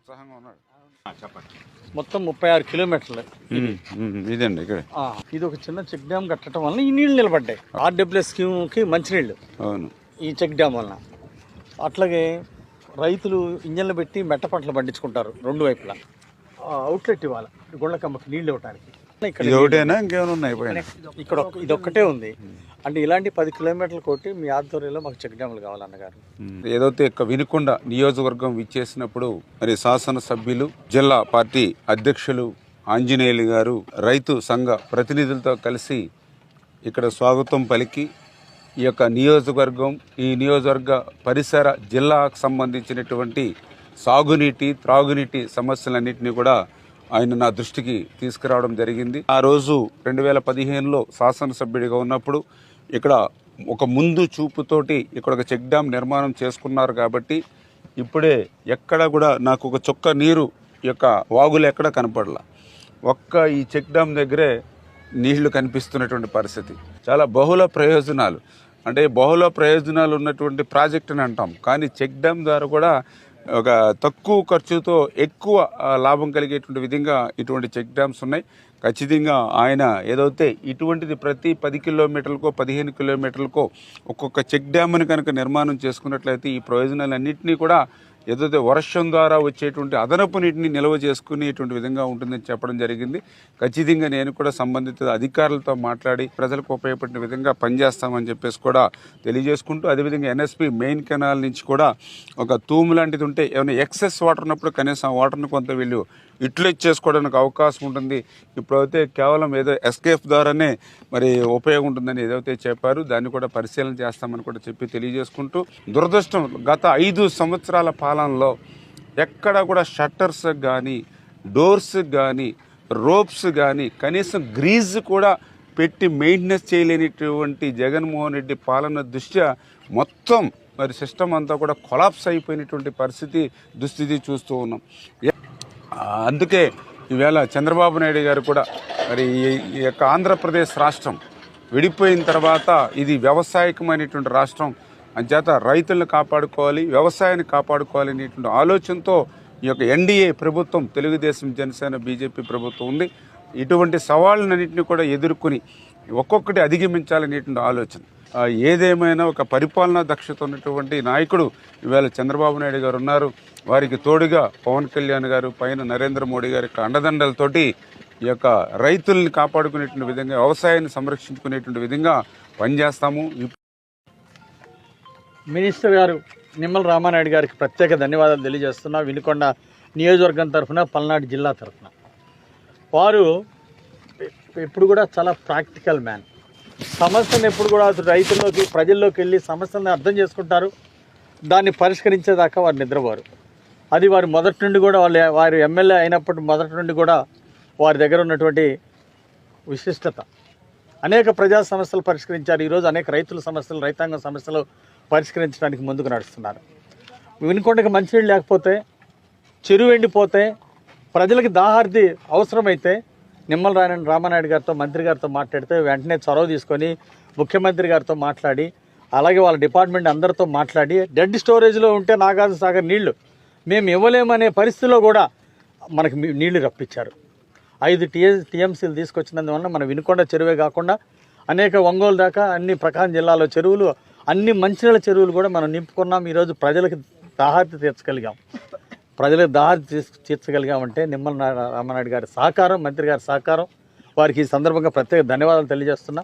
ఉత్సాహంగా ఉన్నాడు చెప్పండి. మొత్తం ముప్పై ఆరు కిలోమీటర్లు. ఇదండి ఇక్కడ. ఆ, ఇది ఒక చిన్న చెక్ డ్యామ్ కట్టడం వలన ఈ నీళ్ళు నిలబడ్డాయి. ఆర్డబ్ల్యూఎస్ స్కీమ్కి మంచినీళ్ళు అవును. ఈ చెక్ డ్యామ్ వలన. అట్లాగే రైతులు ఇంజన్లు పెట్టి మెట్ట పంటలు పండించుకుంటారు రెండు వైపులా. ఆ, అవుట్లెట్ ఇవ్వాలి. గుళ్ళకమ్మకి నీళ్ళు ఇవ్వడానికి ఇది ఒకటేనా? ఇంకేమైనా ఉన్నాయి పైన? ఇక్కడ ఇది ఒక్కటే ఉంది. అంటే ఇలాంటి పది కిలోమీటర్లు కొట్టి మీ ఆధ్వర్యంలో మాకు చెక్ డ్యాములు కావాలన్నగారు ఏదైతే వినుకొండ నియోజకవర్గం విచ్చేసినప్పుడు మరి శాసనసభ్యులు జిల్లా పార్టీ అధ్యక్షులు ఆంజనేయులు గారు రైతు సంఘ ప్రతినిధులతో కలిసి ఇక్కడ స్వాగతం పలికి ఈ యొక్క నియోజకవర్గం ఈ నియోజకవర్గ పరిసర జిల్లాకు సంబంధించినటువంటి సాగునీటి త్రాగునీటి సమస్యలన్నింటినీ కూడా ఆయన నా దృష్టికి తీసుకురావడం జరిగింది. ఆ రోజు రెండు వేల పదిహేనులో శాసనసభ్యుడిగా ఉన్నప్పుడు ఇక్కడ ఒక ముందు చూపుతోటి ఇక్కడ ఒక చెక్ డ్యామ్ నిర్మాణం చేసుకున్నారు కాబట్టి ఇప్పుడే ఎక్కడ కూడా నాకు ఒక చొక్క నీరు యొక్క వాగులు ఎక్కడ కనపడలా. ఒక్క ఈ చెక్ డ్యామ్ దగ్గరే నీళ్ళు కనిపిస్తున్నటువంటి పరిస్థితి. చాలా బహుళ ప్రయోజనాలు. అంటే బహుళ ప్రయోజనాలు ఉన్నటువంటి ప్రాజెక్ట్ అని అంటాం. కానీ చెక్ డ్యామ్ ద్వారా కూడా ఒక తక్కువ ఖర్చుతో ఎక్కువ లాభం కలిగేటువంటి విధంగా ఇటువంటి చెక్ డ్యామ్స్ ఉన్నాయి. ఖచ్చితంగా ఆయన ఏదైతే ఇటువంటిది ప్రతి పది కిలోమీటర్లకో పదిహేను కిలోమీటర్లకో ఒక్కొక్క చెక్ డ్యామ్ని కనుక నిర్మాణం చేసుకున్నట్లయితే ఈ ప్రయోజనాలన్నింటినీ కూడా ఏదైతే వర్షం ద్వారా వచ్చేటువంటి అదనపు నీటిని నిల్వ చేసుకునేటువంటి విధంగా ఉంటుందని చెప్పడం జరిగింది. ఖచ్చితంగా నేను కూడా సంబంధిత అధికారులతో మాట్లాడి ప్రజలకు ఉపయోగపడిన విధంగా పనిచేస్తామని చెప్పేసి కూడా తెలియజేసుకుంటూ అదేవిధంగా ఎన్ఎస్పి మెయిన్ కెనాల్ నుంచి కూడా ఒక తూము లాంటిది ఉంటే ఏమైనా ఎక్సెస్ వాటర్ ఉన్నప్పుడు కనీసం వాటర్ను కొంత వీళ్ళు యూటిలైజ్ చేసుకోవడానికి అవకాశం ఉంటుంది. ఇప్పుడైతే కేవలం ఏదో ఎస్కేఫ్ ద్వారానే మరి ఉపయోగం ఉంటుందని ఏదైతే చెప్పారు దాన్ని కూడా పరిశీలన చేస్తామని కూడా చెప్పి తెలియజేసుకుంటూ దురదృష్టం గత ఐదు సంవత్సరాల పాలనలో ఎక్కడ కూడా షట్టర్స్ కానీ డోర్స్ కానీ రోప్స్ కానీ కనీసం గ్రీజ్ కూడా పెట్టి మెయింటెనెన్స్ చేయలేనిటువంటి జగన్మోహన్ రెడ్డి పాలన దృష్ట్యా మొత్తం మరి సిస్టమ్ అంతా కూడా కొలాప్స్ అయిపోయినటువంటి పరిస్థితి దుస్థితి చూస్తూ ఉన్నాం. అందుకే ఈవేళ చంద్రబాబు నాయుడు గారు కూడా మరి ఈ- ఈ యొక్క ఆంధ్రప్రదేశ్ రాష్ట్రం విడిపోయిన తర్వాత ఇది వ్యవసాయకమైనటువంటి రాష్ట్రం. అంచేత రైతులను కాపాడుకోవాలి వ్యవసాయాన్ని కాపాడుకోవాలి అనేటువంటి ఆలోచనతో ఈ యొక్క ఎన్డీఏ ప్రభుత్వం తెలుగుదేశం జనసేన బీజేపీ ప్రభుత్వం ఉంది. ఇటువంటి సవాళ్ళనన్నింటినీ కూడా ఎదుర్కొని ఒక్కొక్కటి అధిగమించాలనేటువంటి ఆలోచన. ఏదేమైనా ఒక పరిపాలనా దక్షత ఉన్నటువంటి నాయకుడు. ఇవాళ చంద్రబాబు నాయుడు గారు ఉన్నారు. వారికి తోడుగా పవన్ కళ్యాణ్ గారు పైన నరేంద్ర మోడీ గారి యొక్క అండదండలతోటి ఈ యొక్క రైతుల్ని కాపాడుకునేటువంటి విధంగా వ్యవసాయాన్ని సంరక్షించుకునేటువంటి విధంగా పనిచేస్తాము. మినిస్టర్ గారు నిమ్మల రామానాయుడు గారికి ప్రత్యేక ధన్యవాదాలు తెలియజేస్తున్నా. వినుకొండ నియోజకవర్గం తరఫున పల్నాడు జిల్లా తరఫున. వారు ఎప్పుడు కూడా చాలా ప్రాక్టికల్ మ్యాన్. సమస్యను ఎప్పుడు కూడా అసలు రైతుల్లోకి ప్రజల్లోకి వెళ్ళి సమస్యను అర్థం చేసుకుంటారు. దాన్ని పరిష్కరించేదాకా వారు నిద్రపోరు. అది వారి మొదటి నుండి కూడా వాళ్ళు వారు ఎమ్మెల్యే అయినప్పటి మొదటి నుండి కూడా వారి దగ్గర ఉన్నటువంటి విశిష్టత. అనేక ప్రజా సమస్యలు పరిష్కరించారు. ఈరోజు అనేక రైతుల సమస్యలు రైతాంగ సమస్యలు పరిష్కరించడానికి ముందుకు నడుస్తున్నారు. వినుకొండకి మంచినీళ్ళు లేకపోతే చెరువు ఎండిపోతే ప్రజలకి దాహార్ది అవసరమైతే నిమ్మల రాయన రామానాయుడు గారితో మంత్రి గారితో మాట్లాడితే వెంటనే చొరవ తీసుకొని ముఖ్యమంత్రి గారితో మాట్లాడి అలాగే వాళ్ళ డిపార్ట్మెంట్ అందరితో మాట్లాడి డెడ్ స్టోరేజ్లో ఉంటే నాగార్జున సాగర్ నీళ్ళు మేము ఇవ్వలేమనే పరిస్థితిలో కూడా మనకి నీళ్ళు రప్పించారు. ఐదు టీఎ టీఎంసీలు తీసుకొచ్చినందువలన మన వినుకొండ చెరువే కాకుండా అనేక ఒంగోలు దాకా అన్ని ప్రకాశం జిల్లాలో చెరువులు అన్ని మంచినీళ్ళ చెరువులు కూడా మనం నింపుకున్నాం. ఈరోజు ప్రజలకు దాహార్తి తీర్చగలిగాం. ప్రజలకు దారి తీర్చగలిగామంటే నిమ్మల నా- రామనాయుడు గారి సహకారం మంత్రి గారి సహకారం. వారికి ఈ సందర్భంగా ప్రత్యేక ధన్యవాదాలు తెలియజేస్తున్నా.